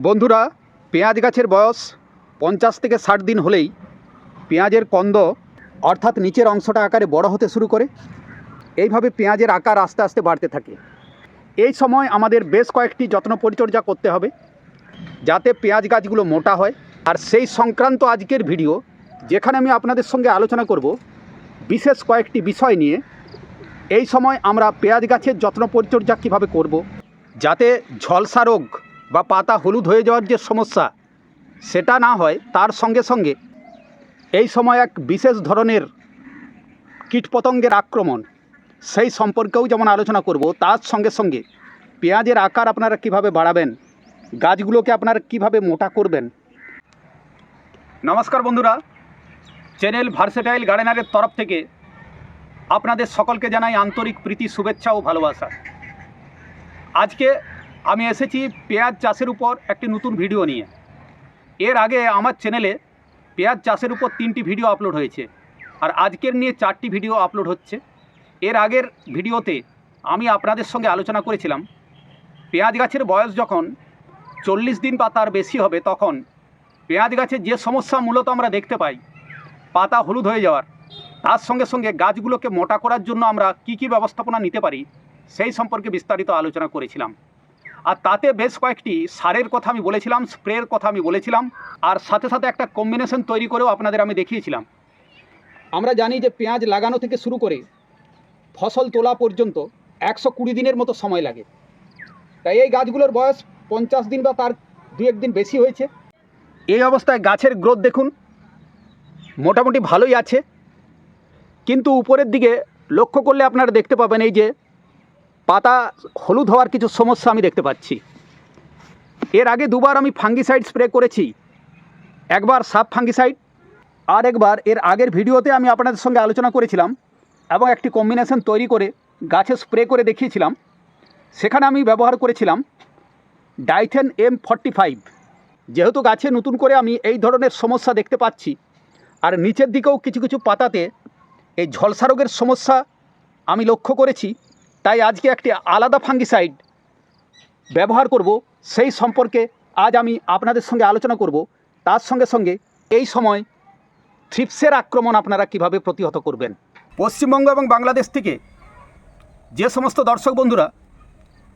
বন্ধুরা, পেঁয়াজ গাছের বয়স পঞ্চাশ থেকে ষাট দিন হলেই পেঁয়াজের কন্দ অর্থাৎ নিচের অংশটা আকারে বড় হতে শুরু করে। এইভাবে পেঁয়াজের আকার আস্তে আস্তে বাড়তে থাকে। এই সময় আমাদের বেশ কয়েকটি যত্ন পরিচর্যা করতে হবে, যাতে পেঁয়াজ গাছগুলো মোটা হয়। আর সেই সংক্রান্ত আজকের ভিডিও, যেখানে আমি আপনাদের সঙ্গে আলোচনা করব বিশেষ কয়েকটি বিষয় নিয়ে। এই সময় আমরা পেঁয়াজ গাছের যত্ন পরিচর্যা কীভাবে করব, যাতে ঝলসা রোগ বা পাতা হলুদ হয়ে যাওয়ার যে সমস্যা, সেটা না হয় তার সঙ্গে সঙ্গে এই সময় এক বিশেষ ধরনের কীটপতঙ্গের আক্রমণ, সেই সম্পর্কেও যেমন আলোচনা করব, তার সঙ্গে সঙ্গে পেঁয়াজের আকার আপনারা কীভাবে বাড়াবেন, গাছগুলোকে আপনারা কীভাবে মোটা করবেন। নমস্কার বন্ধুরা, চ্যানেল ভার্সেটাইল গার্ডেনারের তরফ থেকে আপনাদের সকলকে জানাই আন্তরিক প্রীতি, শুভেচ্ছা ও ভালোবাসা। আজকে আমি এসেছি পেঁয়াজ চাষের উপর একটি নতুন ভিডিও নিয়ে। এর আগে আমার চ্যানেলে পেঁয়াজ চাষের উপর তিনটি ভিডিও আপলোড হয়েছে আর আজকের নিয়ে চারটি ভিডিও আপলোড হচ্ছে। এর আগের ভিডিওতে আমি আপনাদের সঙ্গে আলোচনা করেছিলাম, পেঁয়াজ গাছের বয়স যখন চল্লিশ দিন বা তার বেশি হবে তখন পেঁয়াজ গাছের যে সমস্যা মূলত আমরা দেখতে পাই, পাতা হলুদ হয়ে যাওয়ার, তার সঙ্গে সঙ্গে গাছগুলোকে মোটা করার জন্য আমরা কি কি ব্যবস্থাপনা নিতে পারি সেই সম্পর্কে বিস্তারিত আলোচনা করেছিলাম। আর তাতে বেশ কয়েকটি সারের কথা আমি বলেছিলাম, স্প্রের কথা আমি বলেছিলাম, আর সাথে সাথে একটা কম্বিনেশন তৈরি করেও আপনাদের আমি দেখিয়েছিলাম। আমরা জানি যে পেঁয়াজ লাগানো থেকে শুরু করে ফসল তোলা পর্যন্ত একশো কুড়ি দিনের মতো সময় লাগে। তাই এই গাছগুলোর বয়স পঞ্চাশ দিন বা তার দু একদিন বেশি হয়েছে। এই অবস্থায় গাছের গ্রোথ দেখুন, মোটামুটি ভালোই আছে। কিন্তু উপরের দিকে লক্ষ্য করলে আপনারা দেখতে পাবেন এই যে পাতা হলুদ হওয়ার কিছু সমস্যা আমি দেখতে পাচ্ছি। এর আগে দুবার আমি ফাঙ্গিসাইড স্প্রে করেছি। একবার সাব ফাঙ্গিসাইড, আর একবার এর আগের ভিডিওতে আমি আপনাদের সঙ্গে আলোচনা করেছিলাম এবং একটি কম্বিনেশন তৈরি করে গাছে স্প্রে করে দেখিয়েছিলাম। সেখানে আমি ব্যবহার করেছিলাম ডাইথেন এম ফর্টি ফাইভ। যেহেতু গাছে নতুন করে আমি এই ধরনের সমস্যা দেখতে পাচ্ছি, আর নিচের দিকেও কিছু কিছু পাতাতে এই ঝলসা রোগের সমস্যা আমি লক্ষ্য করেছি। তাই আজকে একটি আলাদা ফাঙ্গিসাইড ব্যবহার করব। সেই সম্পর্কে আজ আমি আপনাদের সঙ্গে আলোচনা করব। তার সঙ্গে সঙ্গে এই সময় থ্রিপসের আক্রমণ আপনারা কীভাবে প্রতিহত করবেন? পশ্চিমবঙ্গ এবং বাংলাদেশ থেকে যে সমস্ত দর্শক বন্ধুরা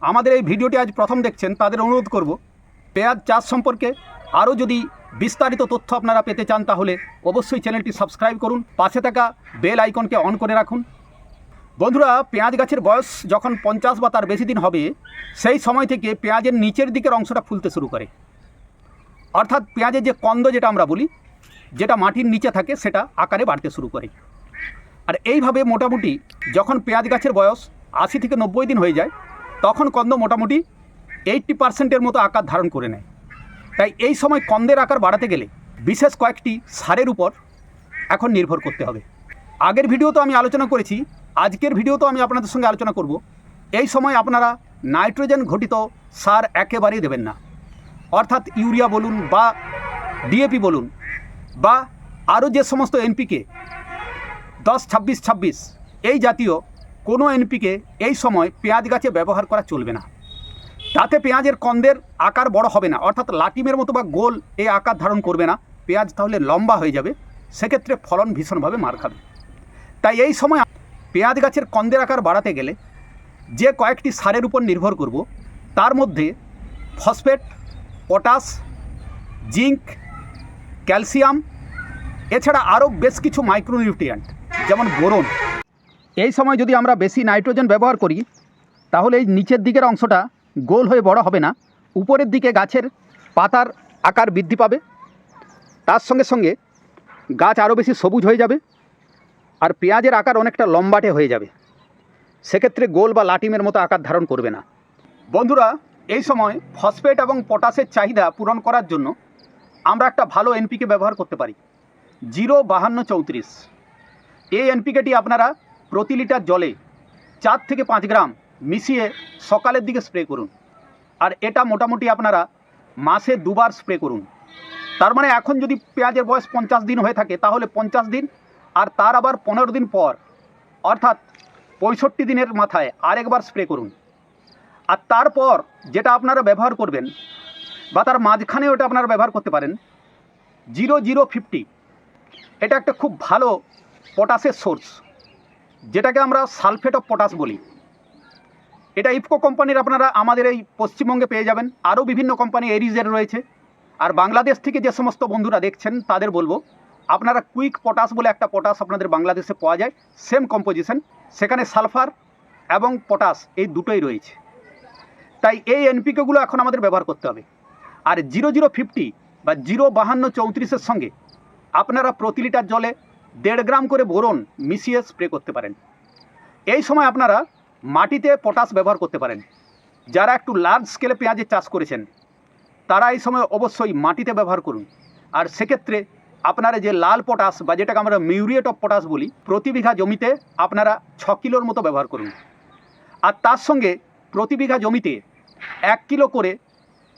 আমাদের এই ভিডিওটি আজ প্রথম দেখছেন, তাদের অনুরোধ করব, পেঁয়াজ চাষ সম্পর্কে আরও যদি বিস্তারিত তথ্য আপনারা পেতে চান তাহলে অবশ্যই চ্যানেলটি সাবস্ক্রাইব করুন। পাশে থাকা বেল আইকনকে অন করে রাখুন। বন্ধুরা, পেঁয়াজ গাছের বয়স যখন পঞ্চাশ বা তার বেশি দিন হবে, সেই সময় থেকে পেঁয়াজের নিচের দিকের অংশটা ফুলতে শুরু করে। অর্থাৎ পেঁয়াজের যে কন্দ যেটা আমরা বলি, যেটা মাটির নিচে থাকে, সেটা আকারে বাড়তে শুরু করে। আর এইভাবে মোটামুটি যখন পেঁয়াজ গাছের বয়স আশি থেকে নব্বই দিন হয়ে যায়, তখন কন্দ মোটামুটি এইট্টি পার্সেন্টের মতো আকার ধারণ করে নেয়। তাই এই সময় কন্দের আকার বাড়াতে গেলে বিশেষ কয়েকটি সারের উপর এখন নির্ভর করতে হবে। আগের ভিডিও তো আমি আলোচনা করেছি আজকের ভিডিও তো আমি আপনাদের সঙ্গে আলোচনা করব। এই সময় আপনারা নাইট্রোজেন ঘটিত সার একেবারেই দেবেন না। অর্থাৎ ইউরিয়া বলুন বা ডিএপি বলুন বা আরও যে সমস্ত এনপিকে দশ, ছাব্বিশ ছাব্বিশ, এই জাতীয় কোনো এনপিকে এই সময় পেঁয়াজ গাছে ব্যবহার করা চলবে না। তাতে পেঁয়াজের কন্দের আকার বড় হবে না, অর্থাৎ লাটিমের মতো বা গোল এই আকার ধারণ করবে না। পেঁয়াজ তাহলে লম্বা হয়ে যাবে, সেক্ষেত্রে ফলন ভীষণভাবে মার খাবে। তাই এই সময় পেঁয়াজ গাছের কন্দের আকার বাড়াতে গেলে যে কয়েকটি সারের উপর নির্ভর করব, তার মধ্যে ফসফেট, পটাশ, জিঙ্ক, ক্যালসিয়াম, এছাড়া আরও বেশ কিছু মাইক্রোনিউট্রিয়েন্ট, যেমন বোরন। এই সময় যদি আমরা বেশি নাইট্রোজেন ব্যবহার করি, তাহলে এই নিচের দিকের অংশটা গোল হয়ে বড় হবে না, উপরের দিকে গাছের পাতার আকার বৃদ্ধি পাবে। তার সঙ্গে সঙ্গে গাছ আরও বেশি সবুজ হয়ে যাবে। আর পেঁয়াজের আকার অনেকটা লম্বাটে হয়ে যাবে। সেক্ষেত্রে গোল বা লাটিমের মতো আকার ধারণ করবে না। বন্ধুরা, এই সময় ফসফেট এবং পটাশের চাহিদা পূরণ করার জন্য আমরা একটা ভালো এনপিকে ব্যবহার করতে পারি। জিরো বাহান্ন চৌত্রিশ। এই এনপিকেটি আপনারা প্রতি লিটার জলে চার থেকে পাঁচ গ্রাম মিশিয়ে সকালের দিকে স্প্রে করুন। আর এটা মোটামুটি আপনারা মাসে দুবার স্প্রে করুন। তার মানে এখন যদি পেঁয়াজের বয়স পঞ্চাশ দিন হয়ে থাকে, তাহলে পঞ্চাশ দিন আর তার আবার পনেরো দিন পর, অর্থাৎ পঁয়ষট্টি দিনের মাথায় আরেকবার স্প্রে করুন। আর তারপর যেটা আপনারা ব্যবহার করবেন, বা তার মাঝখানে ওটা আপনারা ব্যবহার করতে পারেন, জিরো জিরো ফিফটি। এটা একটা খুব ভালো পটাশের সোর্স যেটাকে আমরা সালফেট অফ পটাশ বলি। এটা ইফকো কোম্পানির আপনারা আমাদের এই পশ্চিমবঙ্গে পেয়ে যাবেন। আরও বিভিন্ন কোম্পানি এরিজের রয়েছে। আর বাংলাদেশ থেকে যে সমস্ত বন্ধুরা দেখছেন, তাদের বলব আপনারা কুইক পটাশ বলে একটা পটাশ আপনাদের বাংলাদেশে পাওয়া যায় সেম কম্পোজিশন সেখানে সালফার এবং পটাশ এই দুটোই রয়েছে। তাই এই এনপিকেগুলো এখন আমাদের ব্যবহার করতে হবে। আর জিরো জিরো ফিফটি বা জিরো বাহান্ন চৌত্রিশের সঙ্গে আপনারা প্রতি লিটার জলে দেড় গ্রাম করে বোরন মিশিয়ে স্প্রে করতে পারেন। এই সময় আপনারা মাটিতে পটাশ ব্যবহার করতে পারেন। যারা একটু লার্জ স্কেলে পেঁয়াজের চাষ করেছেন, তারা এই সময় অবশ্যই মাটিতে ব্যবহার করুন। আর সেক্ষেত্রে আপনারা যে লাল পটাশ বা যেটাকে আমরা মিউরিয়েট অফ পটাশ বলি, প্রতি বিঘা জমিতে আপনারা ছ কিলোর মতো ব্যবহার করুন। আর তার সঙ্গে প্রতি বিঘা জমিতে এক কিলো করে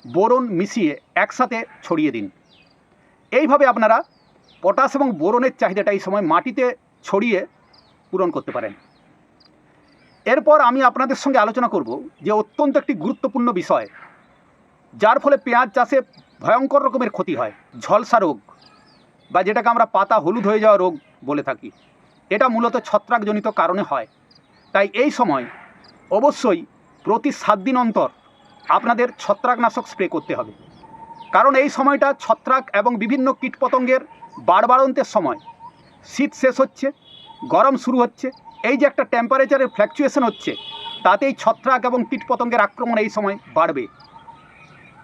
বোরন মিশিয়ে একসাথে ছড়িয়ে দিন। এইভাবে আপনারা পটাশ এবং বোরনের চাহিদাটা এই সময় মাটিতে ছড়িয়ে পূরণ করতে পারেন। এরপর আমি আপনাদের সঙ্গে আলোচনা করব যে অত্যন্ত একটি গুরুত্বপূর্ণ বিষয়, যার ফলে পেঁয়াজ চাষে ভয়ঙ্কর রকমের ক্ষতি হয়, ঝলসা রোগ। বা যেটাকে আমরা পাতা হলুদ হয়ে যাওয়া রোগ বলে থাকি, এটা মূলত ছত্রাকজনিত কারণে হয়। তাই এই সময় অবশ্যই প্রতি সাত দিন অন্তর আপনাদের ছত্রাকনাশক স্প্রে করতে হবে। কারণ এই সময়টা ছত্রাক এবং বিভিন্ন কীটপতঙ্গের বাড়বাড়ন্তের সময় শীত শেষ হচ্ছে, গরম শুরু হচ্ছে, এই যে একটা টেম্পারেচারের ফ্ল্যাকচুয়েশন হচ্ছে, তাতেই ছত্রাক এবং কীটপতঙ্গের আক্রমণ এই সময় বাড়বে।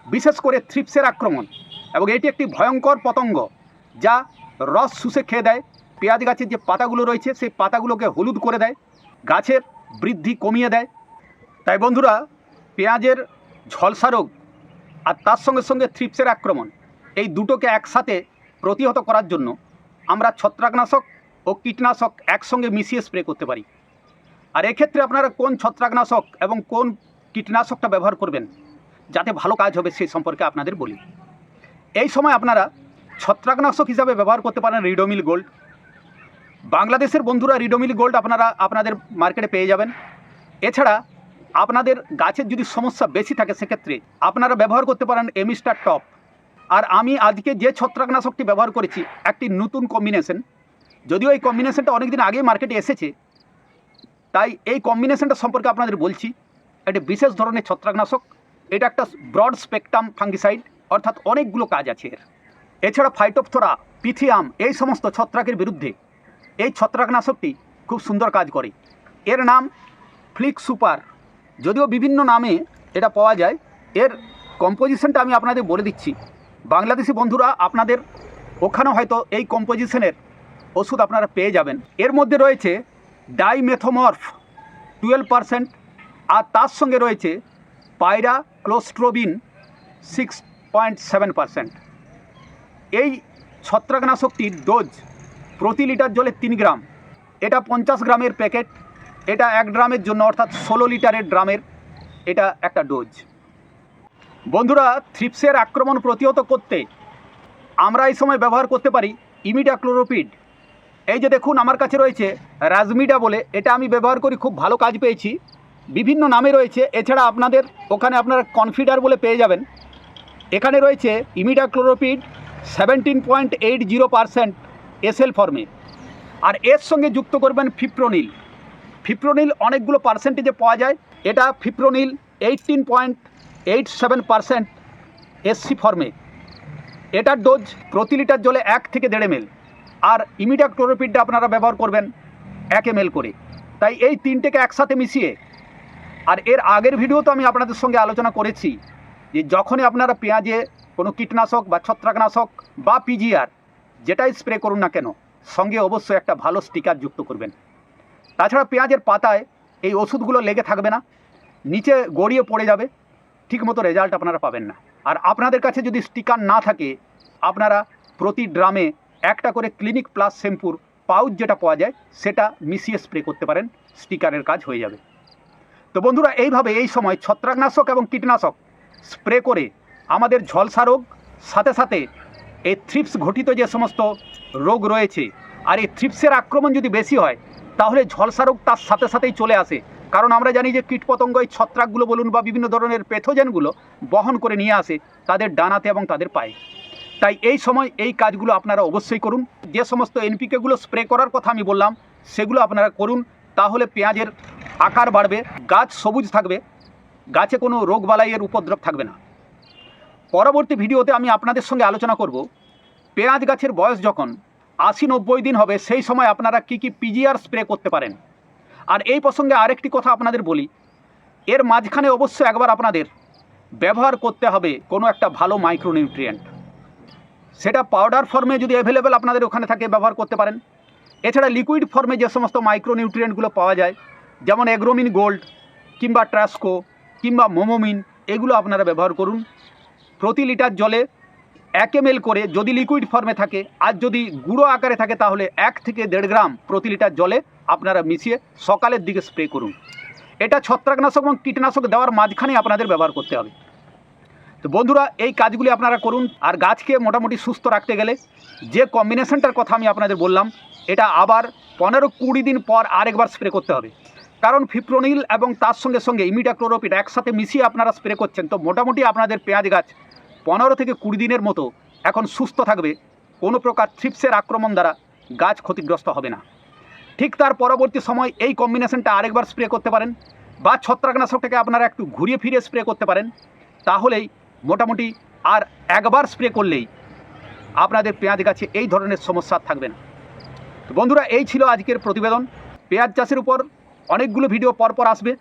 বিশেষ করে থ্রিপসের আক্রমণ এবং এটি একটি ভয়ঙ্কর পতঙ্গ। যা রস শুষে খেয়ে দেয়। পেঁয়াজ গাছের যে পাতাগুলো রয়েছে, সেই পাতাগুলোকে হলুদ করে দেয়। গাছের বৃদ্ধি কমিয়ে দেয়। তাই বন্ধুরা, পেঁয়াজের ঝলসা রোগ আর তার সঙ্গে সঙ্গে থ্রিপসের আক্রমণ, এই দুটোকে একসাথে প্রতিহত করার জন্য আমরা ছত্রাকনাশক ও কীটনাশক একসঙ্গে মিশিয়ে স্প্রে করতে পারি। আর এক্ষেত্রে আপনারা কোন ছত্রাকনাশক এবং কোন কীটনাশকটা ব্যবহার করবেন, যাতে ভালো কাজ হবে সেই সম্পর্কে আপনাদের বলি। এই সময় আপনারা ছত্রাকনাশক হিসাবে ব্যবহার করতে পারেন রিডোমিল গোল্ড। বাংলাদেশের বন্ধুরা রিডোমিল গোল্ড আপনারা, আপনাদের মার্কেটে পেয়ে যাবেন। এছাড়া আপনাদের গাছের যদি সমস্যা বেশি থাকে সেক্ষেত্রে আপনারা ব্যবহার করতে পারেন এমিস্টার টপ। আর আমি আজকে যে ছত্রাকনাশকটি ব্যবহার করেছি, একটি নতুন কম্বিনেশন যদিও এই কম্বিনেশনটা অনেক দিন আগেই মার্কেটে এসেছে, তাই এই কম্বিনেশনটা সম্পর্কে আপনাদের বলছি। একটি বিশেষ ধরনের ছত্রাকনাশক, এটা একটা ব্রড স্পেকট্রাম ফাঙ্গিসাইড অর্থাৎ অনেকগুলো কাজ আছে এর। এছাড়া ফাইটোপথোরা, পিথিয়াম এই সমস্ত ছত্রাকের বিরুদ্ধে এই ছত্রাকনাশকটি খুব সুন্দর কাজ করে। এর নাম ফ্লিক সুপার। যদিও বিভিন্ন নামে এটা পাওয়া যায়, এর কম্পোজিশনটা আমি আপনাদের বলে দিচ্ছি। বাংলাদেশি বন্ধুরা, আপনাদের ওখানে হয়তো এই কম্পোজিশনের ওষুধ আপনারা পেয়ে যাবেন। এর মধ্যে রয়েছে ডাইমেথোমর্ফ টুয়েলভ পারসেন্ট, আর তার সঙ্গে রয়েছে pyraclostrobin six point seven percent. এই ছত্রাকনাশকটির ডোজ প্রতি লিটার জলে তিন গ্রাম। এটা পঞ্চাশ গ্রামের প্যাকেট, এটা এক ড্রামের জন্য অর্থাৎ ষোলো লিটারের ড্রামের এটা একটা ডোজ। বন্ধুরা, থ্রিপসের আক্রমণ প্রতিহত করতে আমরা এই সময় ব্যবহার করতে পারি ইমিডা ক্লোরোপিড এই যে দেখুন, আমার কাছে রয়েছে রাজমিডা বলে, এটা আমি ব্যবহার করি, খুব ভালো কাজ পেয়েছি। বিভিন্ন নামে রয়েছে, এছাড়া আপনাদের ওখানে আপনারা কনফিডার বলে পেয়ে যাবেন। এখানে রয়েছে imidacloprid seventeen point eight zero percent SL ফর্মে আর এর সঙ্গে যুক্ত করবেন ফিপ্রোনিল ফিপ্রোনিল অনেকগুলো পার্সেন্টেজে পাওয়া যায়। এটা fipronil eighteen point eight seven percent SC ফর্মে এটার ডোজ প্রতি লিটার জলে এক থেকে দেড় এমএল আর ইমিডা ক্লোরোপিডটা আপনারা ব্যবহার করবেন এক এমএল করে। তাই এই তিনটেকে একসাথে মিশিয়ে। আর এর আগের ভিডিও তো আমি আপনাদের সঙ্গে আলোচনা করেছি যে যখনই আপনারা পেঁয়াজে কোনো কীটনাশক বা ছত্রাকনাশক বা পিজিআর যেটাই স্প্রে করুন না কেন, সঙ্গে অবশ্যই একটা ভালো স্টিকার যুক্ত করবেন। তাছাড়া পেঁয়াজের পাতায় এই ওষুধগুলো লেগে থাকবে না, নিচে গড়িয়ে পড়ে যাবে, ঠিকমতো রেজাল্ট আপনারা পাবেন না। আর আপনাদের কাছে যদি স্টিকার না থাকে, আপনারা প্রতি ড্রামে একটা করে ক্লিনিক প্লাস শ্যাম্পুর পাউচ যেটা পাওয়া যায়, সেটা মিশিয়ে স্প্রে করতে পারেন স্টিকারের কাজ হয়ে যাবে। তো বন্ধুরা, এইভাবে এই সময় ছত্রাকনাশক এবং কীটনাশক স্প্রে করে আমাদের ঝলসা রোগ, সাথে সাথে এই থ্রিপস ঘটিত যে সমস্ত রোগ রয়েছে, আর এই থ্রিপসের আক্রমণ যদি বেশি হয়, তাহলে ঝলসা রোগ তার সাথে সাথেই চলে আসে। কারণ আমরা জানি যে কীটপতঙ্গ এই ছত্রাকগুলো বলুন বা বিভিন্ন ধরনের পেথোজেনগুলো বহন করে নিয়ে আসে তাদের ডানাতে এবং তাদের পায়ে। তাই এই সময় এই কাজগুলো আপনারা অবশ্যই করুন। যে সমস্ত এনপিকেগুলো স্প্রে করার কথা আমি বললাম, সেগুলো আপনারা করুন, তাহলে পেঁয়াজের আকার বাড়বে, গাছ সবুজ থাকবে, গাছে কোনো রোগবালাইয়ের উপদ্রব থাকবে না। পরবর্তী ভিডিওতে আমি আপনাদের সঙ্গে আলোচনা করব। পেঁয়াজ গাছের বয়স যখন আশি নব্বই দিন হবে, সেই সময় আপনারা কি কি পিজিআর স্প্রে করতে পারেন। আর এই প্রসঙ্গে আরেকটি কথা আপনাদের বলি। এর মাঝখানে অবশ্য একবার আপনাদের ব্যবহার করতে হবে কোনো একটা ভালো মাইক্রোনিউট্রিয়েন্ট সেটা পাউডার ফর্মে যদি অ্যাভেলেবেল আপনাদের ওখানে থাকে, ব্যবহার করতে পারেন। এছাড়া লিকুইড ফর্মে যে সমস্ত মাইক্রোনিউট্রিয়েন্টগুলো পাওয়া যায়, যেমন এগ্রোমিন গোল্ড কিংবা ট্রাস্কো কিংবা মোমোমিন এগুলো আপনারা ব্যবহার করুন। প্রতি লিটার জলে এক এম করে যদি লিকুইড ফর্মে থাকে, আর যদি গুঁড়ো আকারে থাকে, তাহলে এক থেকে দেড় গ্রাম প্রতি লিটার জলে আপনারা মিশিয়ে সকালের দিকে স্প্রে করুন। এটা ছত্রাকনাশক এবং কীটনাশক দেওয়ার মাঝখানে আপনাদের ব্যবহার করতে হবে। তো বন্ধুরা, এই কাজগুলি আপনারা করুন, আর গাছকে মোটামুটি সুস্থ রাখতে গেলে যে কম্বিনেশনটার কথা আমি আপনাদের বললাম, এটা আবার পনেরো কুড়ি দিন পর আরেকবার স্প্রে করতে হবে। কারণ ফিপ্রোনিল এবং তার সঙ্গে সঙ্গে ইমিডাক্লোরোপিড একসাথে মিশিয়ে আপনারা স্প্রে করছেন, তো মোটামুটি আপনাদের পেঁয়াজ গাছ পনেরো থেকে কুড়ি দিনের মতো এখন সুস্থ থাকবে, কোনো প্রকার থ্রিপসের আক্রমণ দ্বারা গাছ ক্ষতিগ্রস্ত হবে না। ঠিক তার পরবর্তী সময় এই কম্বিনেশনটা আরেকবার স্প্রে করতে পারেন বা ছত্রাকনাশকটাকে আপনারা একটু ঘুরিয়ে ফিরে স্প্রে করতে পারেন। তাহলেই মোটামুটি আর একবার স্প্রে করলেই আপনাদের পেঁয়াজ গাছে এই ধরনের সমস্যা থাকবে না। বন্ধুরা, এই ছিল আজকের প্রতিবেদন। পেঁয়াজ চাষের উপর অনেকগুলো ভিডিও পরপর আসবে।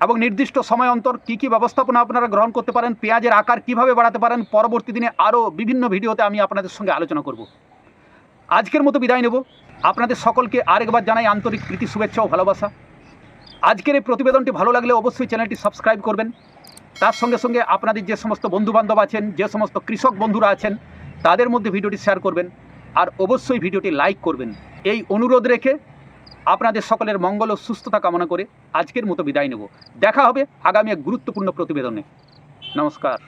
এবং নির্দিষ্ট সময় অন্তর কী কী ব্যবস্থাপনা আপনারা গ্রহণ করতে পারেন, পেঁয়াজের আকার কীভাবে বাড়াতে পারেন, পরবর্তী দিনে আরও বিভিন্ন ভিডিওতে আমি আপনাদের সঙ্গে আলোচনা করব। আজকের মতো বিদায় নেব। আপনাদের সকলকে আরেকবার জানাই আন্তরিক প্রীতি, শুভেচ্ছা ও ভালোবাসা। আজকের এই প্রতিবেদনটি ভালো লাগলে অবশ্যই চ্যানেলটি সাবস্ক্রাইব করবেন। তার সঙ্গে সঙ্গে আপনাদের যে সমস্ত বন্ধুবান্ধব আছেন, যে সমস্ত কৃষক বন্ধুরা আছেন, তাদের মধ্যে ভিডিওটি শেয়ার করবেন। আর অবশ্যই ভিডিওটি লাইক করবেন। এই অনুরোধ রেখে আপনাদের সকলের মঙ্গল ও সুস্থতা কামনা করে আজকের মতো বিদায় নেব। দেখা হবে আগামী এক গুরুত্বপূর্ণ প্রতিবেদনে। নমস্কার।